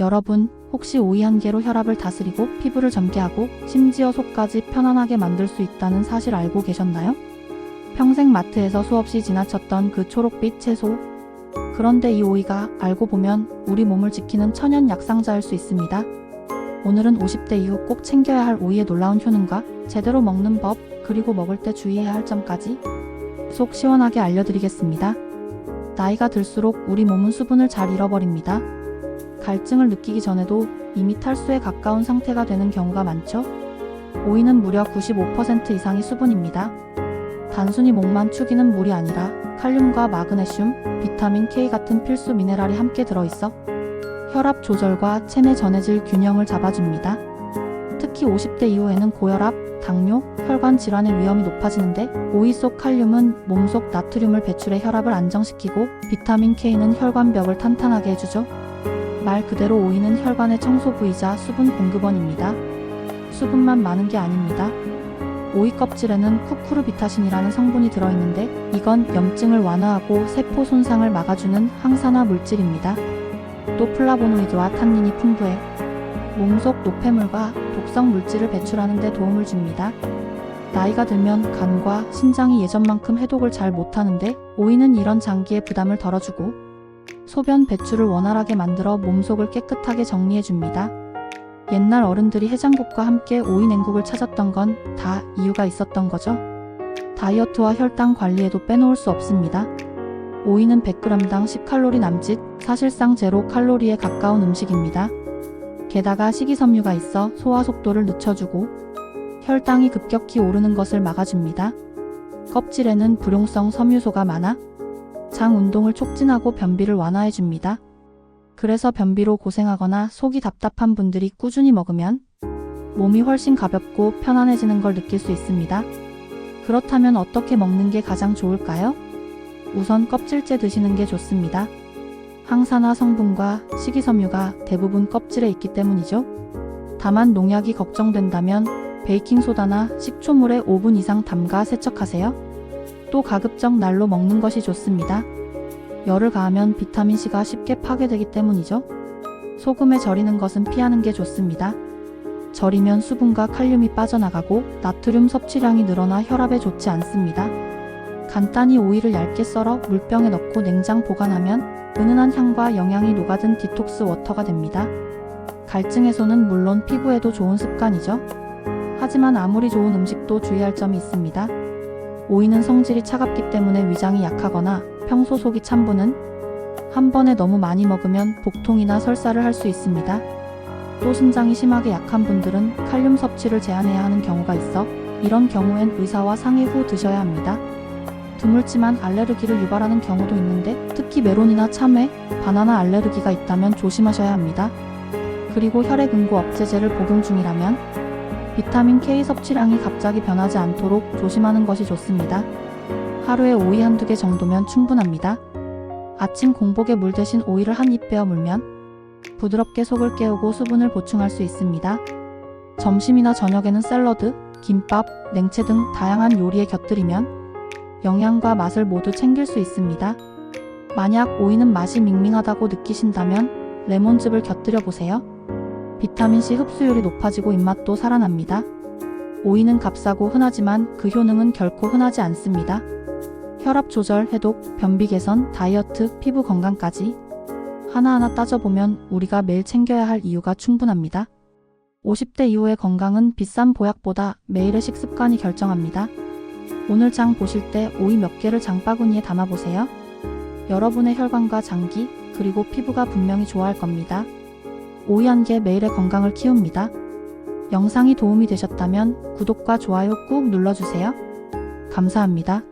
여러분, 혹시 오이 한 개로 혈압을 다스리고 피부를 젊게 하고 심지어 속까지 편안하게 만들 수 있다는 사실 알고 계셨나요? 평생 마트에서 수없이 지나쳤던 그 초록빛 채소. 그런데 이 오이가 알고 보면 우리 몸을 지키는 천연 약상자일 수 있습니다. 오늘은 50대 이후 꼭 챙겨야 할 오이의 놀라운 효능과 제대로 먹는 법, 그리고 먹을 때 주의해야 할 점까지 속 시원하게 알려드리겠습니다. 나이가 들수록 우리 몸은 수분을 잘 잃어버립니다. 갈증을 느끼기 전에도 이미 탈수에 가까운 상태가 되는 경우가 많죠. 오이는 무려 95% 이상이 수분입니다. 단순히 목만 축이는 물이 아니라 칼륨과 마그네슘, 비타민 K 같은 필수 미네랄이 함께 들어있어 혈압 조절과 체내 전해질 균형을 잡아줍니다. 특히 50대 이후에는 고혈압, 당뇨, 혈관 질환의 위험이 높아지는데 오이 속 칼륨은 몸 속 나트륨을 배출해 혈압을 안정시키고 비타민 K는 혈관벽을 탄탄하게 해주죠. 말 그대로 오이는 혈관의 청소 부이자 수분 공급원입니다. 수분만 많은 게 아닙니다. 오이 껍질에는 쿠쿠르비타신이라는 성분이 들어있는데 이건 염증을 완화하고 세포 손상을 막아주는 항산화 물질입니다. 또 플라보노이드와 탄닌이 풍부해 몸속 노폐물과 독성 물질을 배출하는 데 도움을 줍니다. 나이가 들면 간과 신장이 예전만큼 해독을 잘 못하는데 오이는 이런 장기의 부담을 덜어주고 소변 배출을 원활하게 만들어 몸속을 깨끗하게 정리해줍니다. 옛날 어른들이 해장국과 함께 오이 냉국을 찾았던 건 다 이유가 있었던 거죠. 다이어트와 혈당 관리에도 빼놓을 수 없습니다. 오이는 100g당 10칼로리 남짓, 사실상 제로 칼로리에 가까운 음식입니다. 게다가 식이섬유가 있어 소화 속도를 늦춰주고 혈당이 급격히 오르는 것을 막아줍니다. 껍질에는 불용성 섬유소가 많아 장 운동을 촉진하고 변비를 완화해줍니다. 그래서 변비로 고생하거나 속이 답답한 분들이 꾸준히 먹으면 몸이 훨씬 가볍고 편안해지는 걸 느낄 수 있습니다. 그렇다면 어떻게 먹는 게 가장 좋을까요? 우선 껍질째 드시는 게 좋습니다. 항산화 성분과 식이섬유가 대부분 껍질에 있기 때문이죠. 다만 농약이 걱정된다면 베이킹소다나 식초물에 5분 이상 담가 세척하세요. 또 가급적 날로 먹는 것이 좋습니다. 열을 가하면 비타민C가 쉽게 파괴되기 때문이죠. 소금에 절이는 것은 피하는 게 좋습니다. 절이면 수분과 칼륨이 빠져나가고 나트륨 섭취량이 늘어나 혈압에 좋지 않습니다. 간단히 오이를 얇게 썰어 물병에 넣고 냉장 보관하면 은은한 향과 영양이 녹아든 디톡스 워터가 됩니다. 갈증 해소는 물론 피부에도 좋은 습관이죠. 하지만 아무리 좋은 음식도 주의할 점이 있습니다. 오이는 성질이 차갑기 때문에 위장이 약하거나 평소 속이 찬 분은 한 번에 너무 많이 먹으면 복통이나 설사를 할 수 있습니다. 또 신장이 심하게 약한 분들은 칼륨 섭취를 제한해야 하는 경우가 있어 이런 경우엔 의사와 상의 후 드셔야 합니다. 드물지만 알레르기를 유발하는 경우도 있는데 특히 메론이나 참외, 바나나 알레르기가 있다면 조심하셔야 합니다. 그리고 혈액 응고 억제제를 복용 중이라면 비타민 K 섭취량이 갑자기 변하지 않도록 조심하는 것이 좋습니다. 하루에 오이 한두 개 정도면 충분합니다. 아침 공복에 물 대신 오이를 한 입 베어 물면 부드럽게 속을 깨우고 수분을 보충할 수 있습니다. 점심이나 저녁에는 샐러드, 김밥, 냉채 등 다양한 요리에 곁들이면 영양과 맛을 모두 챙길 수 있습니다. 만약 오이는 맛이 밍밍하다고 느끼신다면 레몬즙을 곁들여 보세요. 비타민C 흡수율이 높아지고 입맛도 살아납니다. 오이는 값싸고 흔하지만 그 효능은 결코 흔하지 않습니다. 혈압 조절, 해독, 변비 개선, 다이어트, 피부 건강까지 하나하나 따져보면 우리가 매일 챙겨야 할 이유가 충분합니다. 50대 이후의 건강은 비싼 보약보다 매일의 식습관이 결정합니다. 오늘 장 보실 때 오이 몇 개를 장바구니에 담아보세요. 여러분의 혈관과 장기, 그리고 피부가 분명히 좋아할 겁니다. 오이 한 개 매일의 건강을 키웁니다. 영상이 도움이 되셨다면 구독과 좋아요 꾹 눌러주세요. 감사합니다.